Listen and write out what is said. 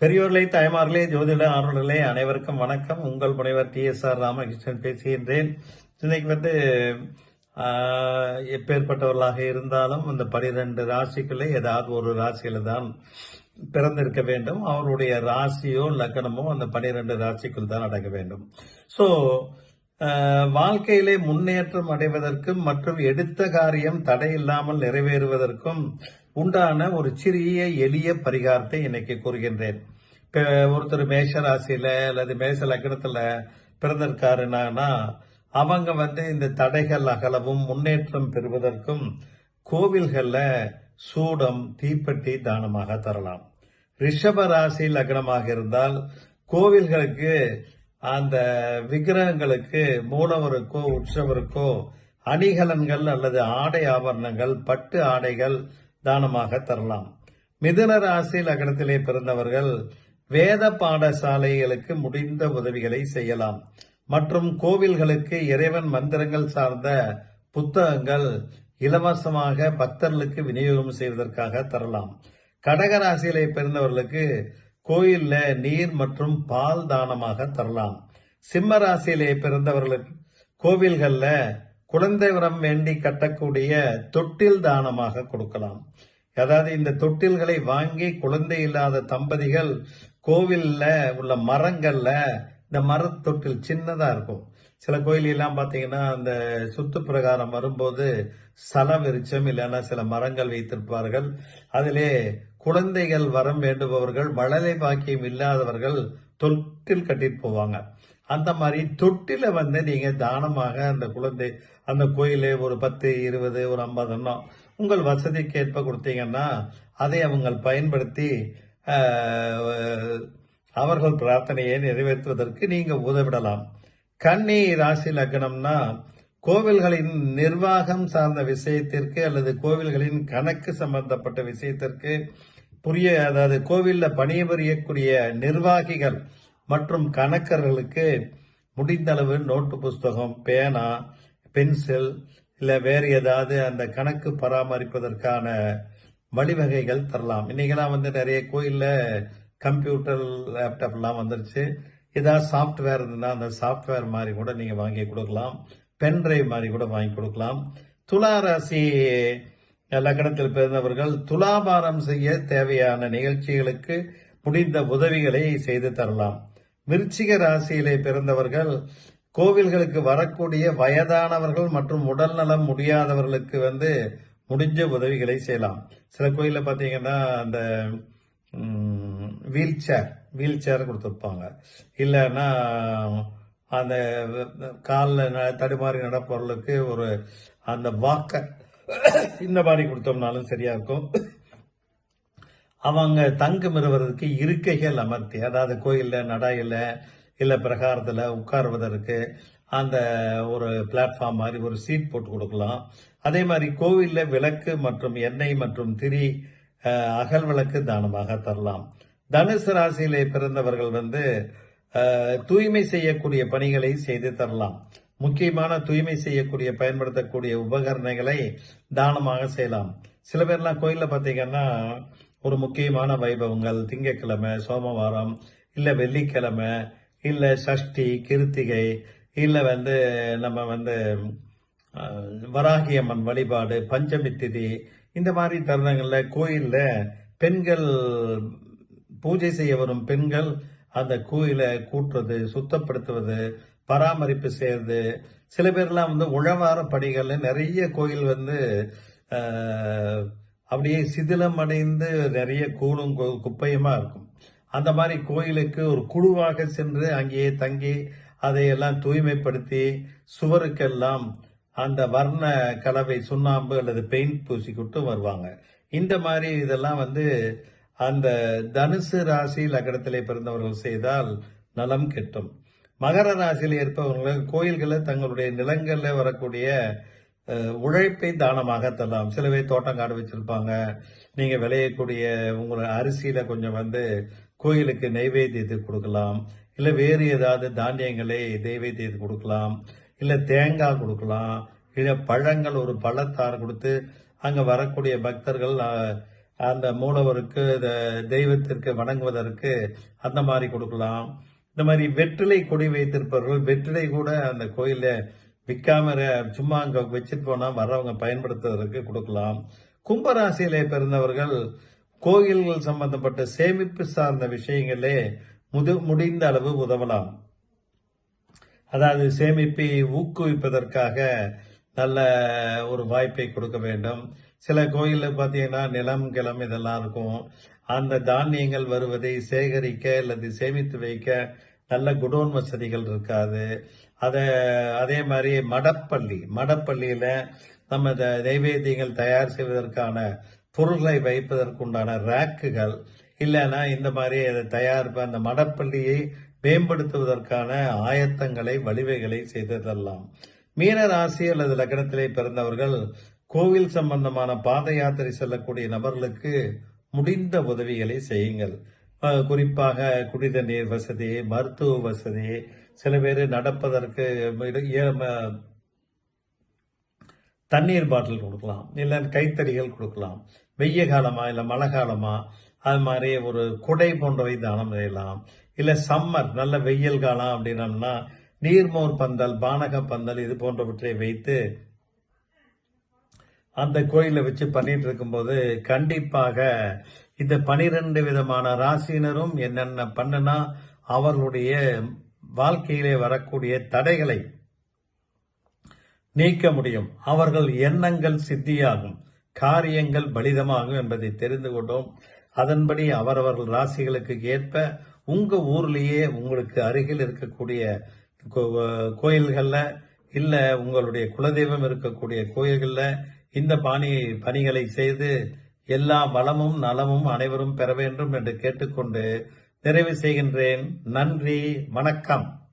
பெரியோர்களே தாய்மார்களே ஜோதிட ஆர்வலர்களே அனைவருக்கும் வணக்கம். உங்கள் முனைவர் டி எஸ் ஆர் ராமகிருஷ்ணன் பேசுகின்றேன். இன்னைக்கு வந்து எப்பேற்பட்டவர்களாக இருந்தாலும் இந்த பனிரெண்டு ராசிக்குள்ளே ஏதாவது ஒரு ராசியில தான் பிறந்திருக்க வேண்டும். அவருடைய ராசியோ லக்னமோ அந்த பனிரெண்டு ராசிக்குள் தான் அடங்க வேண்டும். ஸோ வாழ்க்கையிலே முன்னேற்றம் அடைவதற்கும் மற்றும் எடுத்த காரியம் தடையில்லாமல் நிறைவேறுவதற்கும் உண்டான ஒரு சிறிய எளிய பரிகாரத்தை இன்னைக்கு கூறுகின்றேன். ஒருத்தர் மேஷ ராசியில அல்லது மேஷ லக்னத்துல பிறந்திருக்காருனா அவங்க வந்து இந்த தடைகள் அகலவும் முன்னேற்றம் பெறுவதற்கும் கோவில்கள்ல சூடம் தீப்பெட்டி தானமாக தரலாம். ரிஷப ராசி லக்னமாக இருந்தால் கோவில்களுக்கு அந்த விக்கிரகங்களுக்கு மூலவருக்கோ உற்சவருக்கோ அணிகலன்கள் அல்லது ஆடை ஆபரணங்கள் பட்டு ஆடைகள் தானமாக தரலாம். மிதுன ராசி லக்னத்திலே பிறந்தவர்கள் வேத பாடசாலைகளுக்கு முடிந்த உதவிகளை செய்யலாம். மற்றும் கோவில்களுக்கு இறைவன் மந்திரங்கள் சார்ந்த புத்தகங்கள் இலவசமாக பக்தர்களுக்கு விநியோகம் செய்வதற்காக தரலாம். கடகராசியிலே பிறந்தவர்களுக்கு கோயில்ல நீர் மற்றும் பால் தானமாக தரலாம். சிம்ம ராசியிலே பிறந்தவர்களுக்கு கோவில்கள்ல குழந்தை வரம் வேண்டி கட்டக்கூடிய தொட்டில் தானமாக கொடுக்கலாம். அதாவது இந்த தொட்டில்களை வாங்கி குழந்தை இல்லாத தம்பதிகள் கோவில்ல உள்ள மரங்கள்ல இந்த மரத்தொட்டில் சின்னதா இருக்கும். சில கோயிலெல்லாம் பார்த்தீங்கன்னா அந்த சுத்து பிரகாரம் வரும்போது சல விருச்சம் இல்லைன்னா சில மரங்கள் வைத்திருப்பார்கள். அதிலே குழந்தைகள் வரம் வேண்டுபவர்கள் மழலை பாக்கியம் இல்லாதவர்கள் தொட்டில் கட்டிட்டு போவாங்க. அந்த மாதிரி தொட்டில வந்து நீங்க தானமாக அந்த குழந்தை அந்த கோயிலே ஒரு பத்து இருபது ஒரு ஐம்பது எண்ணம் உங்கள் வசதிக்கு ஏற்ப கொடுத்தீங்கன்னா அதை அவங்க பயன்படுத்தி அவர்கள் பிரார்த்தனையை நிறைவேற்றுவதற்கு நீங்க உதவிடலாம். கன்னி ராசி லக்னம்னா கோவில்களின் நிர்வாகம் சார்ந்த விஷயத்திற்கு அல்லது கோவில்களின் கணக்கு சம்பந்தப்பட்ட விஷயத்திற்கு புரிய அதாவது கோவிலில் பணிபுரியக்கூடிய நிர்வாகிகள் மற்றும் கணக்கர்களுக்கு முடிந்தளவு நோட்டு புஸ்தகம் பேனா பென்சில் இல்லை வேறு ஏதாவது அந்த கணக்கு பராமரிப்பதற்கான வழிவகைகள் தரலாம். இன்னைக்கெல்லாம் வந்து நிறைய கோயிலில் கம்ப்யூட்டர் லேப்டாப்லாம் வந்துருச்சு. ஏதாவது சாஃப்ட்வேர் இருந்ததுன்னா அந்த சாஃப்ட்வேர் மாதிரி கூட நீங்கள் வாங்கி கொடுக்கலாம். பென் டிரைவ் மாதிரி கூட வாங்கி கொடுக்கலாம். துலா ராசி லக்னத்தில் பிறந்தவர்கள் துலாபாரம் செய்ய தேவையான நிகழ்ச்சிகளுக்கு முடிந்த உதவிகளை செய்து தரலாம். விருச்சிக ராசியிலே பிறந்தவர்கள் கோவில்களுக்கு வரக்கூடிய வயதானவர்கள் மற்றும் உடல் நலம் முடியாதவர்களுக்கு வந்து முடிஞ்ச உதவிகளை செய்யலாம். சில கோயிலில் பார்த்தீங்கன்னா அந்த வீல் சேர் வீல் சேர் கொடுத்துருப்பாங்க. இல்லைன்னா அந்த காலில் தடுமாறி நடப்பவர்களுக்கு ஒரு அந்த வாக்கை இந்த மாதிரி கொடுத்தோம்னாலும் சரியா இருக்கும். அவங்க தங்கம் இருவதற்கு இருக்கைகள் அமர்த்தி அதாவது கோயிலில் நடாயில் இல்லை பிரகாரத்தில் உட்காருவதற்கு அந்த ஒரு பிளாட்ஃபார்ம் மாதிரி ஒரு சீட் போட்டு கொடுக்கலாம். அதே மாதிரி கோவில்ல விளக்கு மற்றும் எண்ணெய் மற்றும் திரி அகல் விளக்கு தானமாக தரலாம். தனுசு ராசியிலே பிறந்தவர்கள் வந்து தூய்மை செய்யக்கூடிய பணிகளை செய்து தரலாம். முக்கியமான தூய்மை செய்யக்கூடிய பயன்படுத்தக்கூடிய உபகரணங்களை தானமாக செய்யலாம். சில பேர்லாம் கோயிலில் பார்த்தீங்கன்னா ஒரு முக்கியமான வைபவங்கள் திங்கக்கிழமை சோமவாரம் இல்லை வெள்ளிக்கிழமை இல்லை சஷ்டி கிருத்திகை இல்லை வந்து நம்ம வந்து வராகியம்மன் வராகி அம்மன் வழிபாடு பஞ்சமி திதி இந்த மாதிரி தருணங்களில் கோயிலில் பெண்கள் பூஜை செய்ய வரும் பெண்கள் அந்த கோயிலை கூட்டுறது சுத்தப்படுத்துவது பராமரிப்பு செய்யறது. சில பேர்லாம் வந்து உழவார படிகள்ல நிறைய கோயில் வந்து அப்படியே சிதிலம் அடைந்து நிறைய கூலும் கு- குப்பையுமா இருக்கும். அந்த மாதிரி கோயிலுக்கு ஒரு குழுவாக சென்று அங்கேயே தங்கி அதையெல்லாம் தூய்மைப்படுத்தி சுவருக்கெல்லாம் அந்த வர்ண கலவை சுண்ணாம்பு அல்லது பெயிண்ட் பூசிக்கிட்டு வருவாங்க. இந்த மாதிரி இதெல்லாம் வந்து அந்த தனுசு ராசி லக்னத்திலே பிறந்தவர்கள் செய்தால் நலம் கெட்டும். மகர ராசியில் இருப்பவர்கள் கோயில்களில் தங்களுடைய நிலங்களில் வரக்கூடிய உழைப்பை தானமாக தரலாம். சில பேர் தோட்டங்காடு வச்சிருப்பாங்க. நீங்க விளையக்கூடிய உங்களோட அரிசியில கொஞ்சம் வந்து கோயிலுக்கு நைவேத்தியத்தை கொடுக்கலாம். இல்ல வேறு ஏதாவது தானியங்களை நைவேத்தியத்தை கொடுக்கலாம். இல்ல தேங்காய் கொடுக்கலாம். இல்ல பழங்கள் ஒரு பழத்தார் கொடுத்து அங்க வரக்கூடிய பக்தர்கள் அந்த மூலவருக்கு தெய்வத்திற்கு வணங்குவதற்கு அந்த மாதிரி கொடுக்கலாம். இந்த மாதிரி வெற்றிலை கொடி வைத்திருப்பவர்கள் வெற்றிலை கூட அந்த கோயிலில் விற்காம ர- சும்மா அங்கே வச்சுட்டு போனால் வர்றவங்க பயன்படுத்துவதற்கு கொடுக்கலாம். கும்பராசியிலே பிறந்தவர்கள் கோயில்கள் சம்பந்தப்பட்ட சேமிப்பு சார்ந்த விஷயங்களே முது முடிந்த அளவு உதவலாம். அதாவது சேமிப்பை ஊக்குவிப்பதற்காக நல்ல ஒரு வாய்ப்பை கொடுக்க வேண்டும். சில கோயிலில் பார்த்தீங்கன்னா நிலம் கிளம் இதெல்லாம் இருக்கும். அந்த தானியங்கள் வருவதை சேகரிக்க அல்லது சேமித்து வைக்க நல்ல குடோன் வசதிகள் இருக்காது. அதை அதே மாதிரி மடப்பள்ளி மடப்பள்ளியில் நம்ம இந்த நைவேத்தியங்கள் தயார் செய்வதற்கான பொருள்களை வைப்பதற்குண்டான ரேக்குகள் இல்லைன்னா இந்த மாதிரி அதை தயாரிப்பு அந்த மடப்பள்ளியை மேம்படுத்துவதற்கான ஆயத்தங்களை வழிவைகளை செய்து தரலாம் மீன ராசி அல்லது லக்னத்திலே பிறந்தவர்கள் கோவில் சம்பந்தமான பாத யாத்திரை செல்லக்கூடிய நபர்களுக்கு முடிந்த உதவிகளை செய்யுங்கள். குறிப்பாக குடித நீர் வசதி மருத்துவ வசதி சில பேர் நடப்பதற்கு ம- தண்ணீர் பாட்டில் கொடுக்கலாம் இல்லை கைத்தறிகள் கொடுக்கலாம். வெய்ய காலமா இல்லை மழை காலமா அது மாதிரி ஒரு குடை போன்றவை தானம் செய்யலாம். இல்லை சம்மர் நல்ல வெயில் காலம் அப்படின்னம்னா நீர்மோர் பந்தல் பானக பந்தல் இது போன்றவற்றை வைத்து அந்த கோயிலை வச்சு பண்ணிட்டு இருக்கும்போது கண்டிப்பாக இந்த பனிரெண்டு விதமான ராசியினரும் என்னென்ன பண்ணுனா அவர்களுடைய வாழ்க்கையிலே வரக்கூடிய தடைகளை நீக்க முடியும். அவர்கள் எண்ணங்கள் சித்தியாகும். காரியங்கள் பலிதமாகும் என்பதை தெரிந்து கொண்டோம். அதன்படி அவரவர்கள் ராசிகளுக்கு ஏற்ப உங்க ஊர்லேயே உங்களுக்கு அருகில் இருக்கக்கூடிய கோ- இல்லை உங்களுடைய குலதெய்வம் இருக்கக்கூடிய கோயில்களில் இந்த பாணி பணிகளை செய்து எல்லா வளமும் நலமும் அனைவரும் பெற வேண்டும் என்று கேட்டுக்கொண்டு நிறைவு செய்கின்றேன். நன்றி வணக்கம்.